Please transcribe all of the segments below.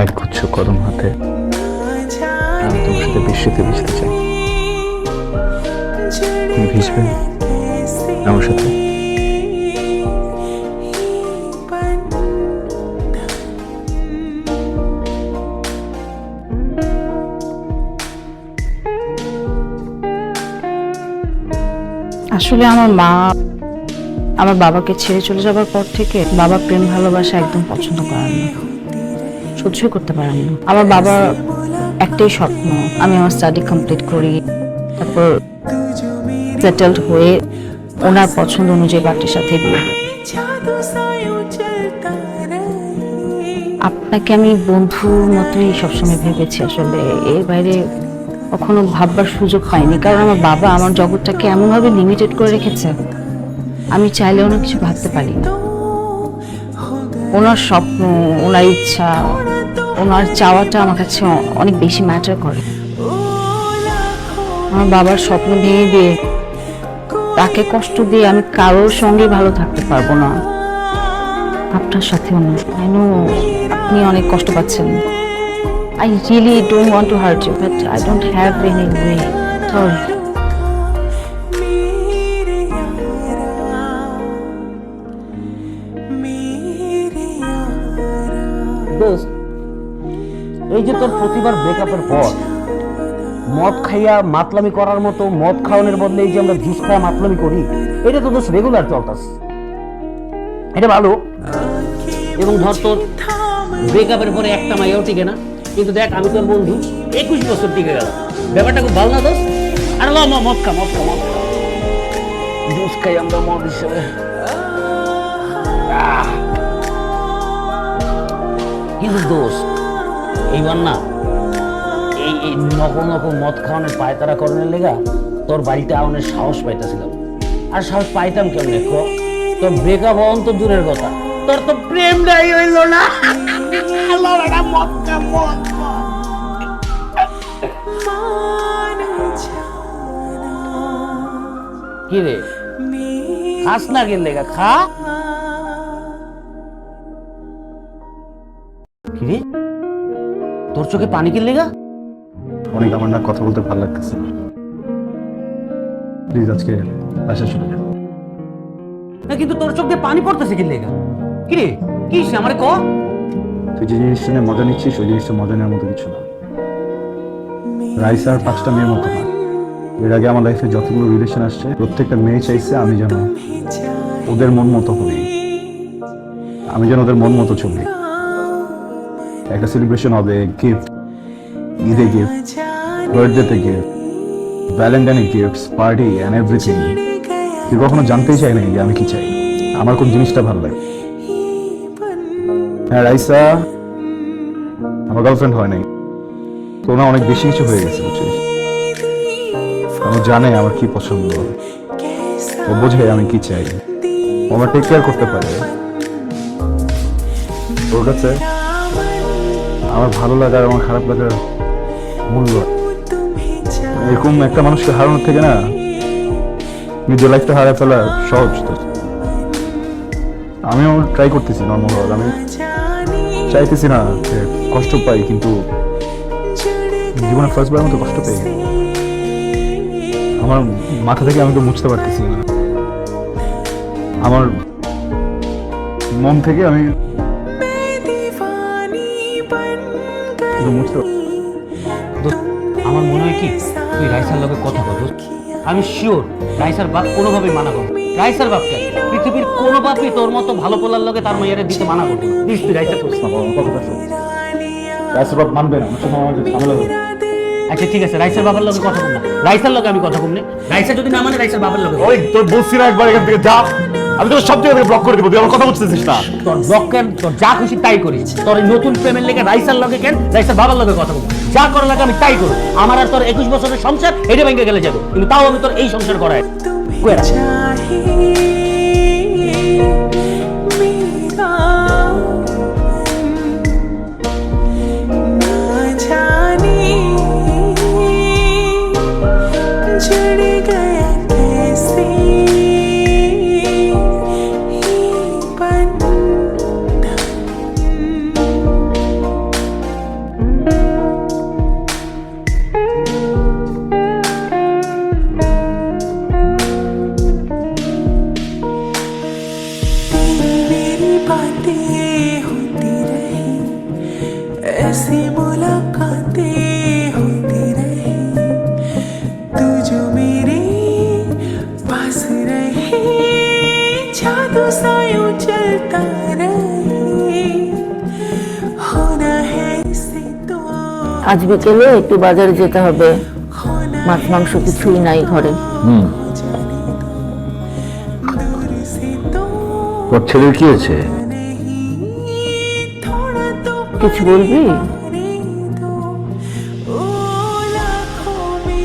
এক গুচ্ছ কদম হাতে? আমি তোমার সাথে বৃষ্টিতে ভিজতে চাই। তুমি ভিজবে? আমার সাথে? আসলে আমার মা আমার বাবাকে ছেড়ে চলে যাবার পর থেকে বাবা প্রেম ভালোবাসা একদম পছন্দ করেন না। সহ্যই করতে পারেন না। আমার বাবা একটাই স্বপ্ন, আমি আমার স্টাডি কমপ্লিট করি, তারপর সেটেলড হয়ে ওনার পছন্দ অনুযায়ী বাটির সাথে বিয়ে আপনাকে আমি বন্ধুর মতোই সবসময় ভেবেছি, আসলে এর বাইরে কখনো ভাববার সুযোগ পাইনি, কারণ আমার বাবা আমার জগৎটাকে এমনভাবে লিমিটেড করে রেখেছে। আমি চাইলে অনেক কিছু ভাবতে পারি। না ওনার স্বপ্ন, ওনার ইচ্ছা, ওনার চাওয়াটা আমার কাছে অনেক বেশি ম্যাটার করে। আমার বাবার স্বপ্ন ভেঙে দিয়ে তাকে কষ্ট দিয়ে আমি কারোর সঙ্গে ভালো থাকতে পারব না। আপনার সাথেও না আই আপনি অনেক কষ্ট পাচ্ছেন। I really don't want to hurt you but I don't have any way sorry এই যে তোর প্রতিবার ব্রেকআপের পর মদ খাইয়া মাতলামি করার মতো, মদ খাওয়ানোর বদলে এই যে আমরা জুস খাওয়া মাতলামি করি, এটা তো দোষ রেগুলার চলতাস এটা ভালো। এবং ধর তোর ব্রেকআপের পরে একটা মাইয়াও টিকে না। কিন্তু দেখ, আমি তোর বন্ধু, একুশ বছর টিকে গেল ব্যাপারটা খুব ভালো না দোস্ত আর ল মদ খা মদ খা, মদ জুস খাই আমরা মদ হিসেবে। কিন্তু দোষ? এইবার না এই এই নকল নকল মদ খাওয়ানোর পায়তারা করণের লেগা তোর বাড়িতে আওয়ানোর সাহস পাইতেছিলাম। আর সাহস পাইতাম কেমনে ক? তোর ব্রেকআপ হন তো দূরের কথা। তোর তো প্রেম নাই হইল না। খা, কি রে? খাস না গেলে খা। কি রে? তোর চোখে পানি কি লেগা? অনেক আমার না কথা বলতে ভালো লাগতেছে প্লিজ আজকে আসা শুরু না কিন্তু তোর চোখ পানি পড়তেছে কি লেগা? কি রে? কি আমারে ক? তুই যে জিনিসটা নিয়ে মজা নিচ্ছিস ওই জিনিসটা মজা নেওয়ার মতো কিছু না। রাইস আর পাঁচটা মেয়ের মতো না। এর আগে আমার লাইফে যতগুলো রিলেশন আসছে প্রত্যেকটা মেয়ে চাইছে আমি যেন ওদের মন মতো হই আমি যেন ওদের মন মতো চলি। একটা সেলিব্রেশন হবে গিফট ঈদে গিফট বার্থডেতে গিফট ভ্যালেন্টাইনে গিফটস পার্টি অ্যান্ড এভরিথিং তুই কখনো জানতেই চাই নাই যে আমি কি চাই? আমার কোন জিনিসটা ভালো লাগে? হ্যাঁ রাইসা, আমার গার্লফ্রেন্ড হয় নাই। তো না অনেক বেশি কিছু হয়ে গেছে, বুঝছিস? আমি জানে আমার কি পছন্দ। ও বোঝে আমি কি চাই। আমার টেক কেয়ার করতে পারে। ওর কাছে আমার ভালো লাগা আমার খারাপ লাগার মূল্য। এরকম একটা মানুষকে হারানোর থেকে না, নিজের লাইফটা হারায় ফেলা সহজ তো আমিও ট্রাই করতেছি নর্মাল হওয়ার। আমি চাইতেছি না যে কষ্ট পাই, কিন্তু জীবনে ফার্স্ট বার মতো কষ্ট পেয়ে আমার মাথা থেকে আমি তো মুছতে পারতেছি না। আমার মন থেকে আমি মুছতে আমার মনে হয় কি তুই রাইসার লগে কথা বল আমি শিওর রাইসার বাপ কোনোভাবেই মানা করবে রাইসার বাপকে পৃথিবীর কোনো বাপই তোর মতো ভালো পোলার লগে তার মেয়েরে দিতে মানা করবে। দিস তুই রাইসার করছিস না বাবা, কথাটা শোন। রাইসের বাপ মানবে না আমার সঙ্গে ঝামেলা হবে আচ্ছা ঠিক আছে রাইসার বাবার লগে কথা বল না। রাইসার লগে আমি কথা বলনি রাইসা যদি না মানে রাইসার বাবার বল। ওই তোর বলছি না একবার এখান থেকে যা। আমি তোর সব জায়গা থেকে ব্লক করে দেবো তুই আমার কথা বুঝতেছিস না। তোর ব্লক কেন? তোর যা খুশি তাই করিস তোর এই নতুন প্রেমের লেগে রাইসার লগে কেন? রাইসার বাবার লগে কথা বল যা করার লাগে আমি তাই করব। আমার আর তোর একুশ বছরের সংসার এটা ভেঙে গেলে যাবে। কিন্তু তাও আমি তোর এই সংসার করায় কই আজ বিকেলে একটু বাজারে যেতে হবে। মাছ মাংস কিছুই নাই ঘরে। ওর ছেলের কি হয়েছে? কিছু বলবি?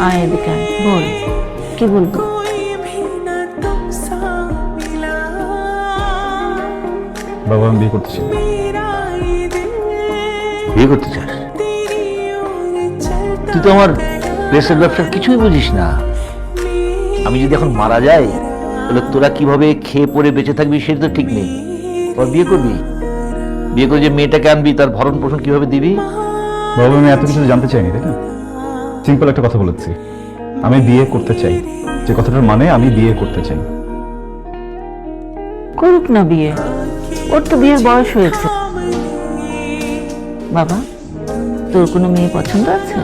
আয় এদিকে বল কি বলব? বাবা আমি বিয়ে করতে চাই। বিয়ে করতে চাস? তুই তো আমার প্রেসের ব্যবসার কিছুই বুঝিস না। আমি যদি এখন মারা যাই তাহলে তোরা কীভাবে খেয়ে পরে বেঁচে থাকবি সেটা তো ঠিক নেই। তোর বিয়ে করবি? বিয়ে করে যে মেয়েটাকে আনবি তার ভরণ পোষণ কীভাবে দিবি? বাবা আমি এত কিছু জানতে চাইনি তাই না? সিম্পল একটা কথা বলেছি। আমি বিয়ে করতে চাই। যে কথাটার মানে আমি বিয়ে করতে চাই। করুক না বিয়ে। ওর তো বিয়ের বয়স হয়েছে। বাবা তোর কোনো মেয়ে পছন্দ আছে?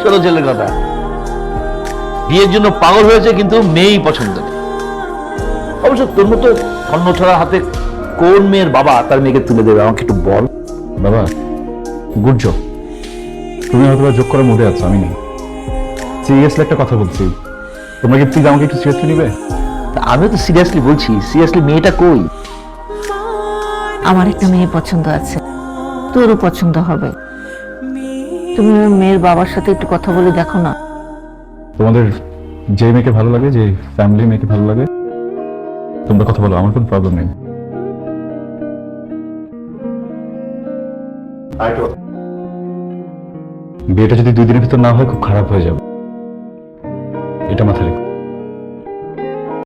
ছোট ছেলের কথা বিয়ের জন্য পাগল হয়েছে কিন্তু মেয়েই পছন্দ নেই। অবশ্য তোর মতো স্বর্ণ ছড়া হাতে কোন মেয়ের বাবা তার মেয়েকে তুলে দেবে? আমাকে একটু বল। বাবা গুড জব তুমি হয়তো যোগ করার মধ্যে আছো আমি নেই। সিরিয়াসলি একটা কথা বলছি। তোমরা কি প্লিজ আমাকে একটু সিরিয়াসলি নিবে? তা আমিও তো সিরিয়াসলি বলছি সিরিয়াসলি মেয়েটা কই? আমার একটা মেয়ে পছন্দ আছে তোরও পছন্দ হবে। তুমি মেয়ের বাবার সাথে একটু কথা বলে দেখো না। তোমাদের যে মেয়েকে ভালো লাগে যে ফ্যামিলি মেয়েকে ভালো লাগে তোমরা কথা বলো আমার কোনো প্রবলেম নেই। বিয়েটা যদি দুই দিনের ভিতর না হয় খুব খারাপ হয়ে যাবে। এটা মাথায় রেখো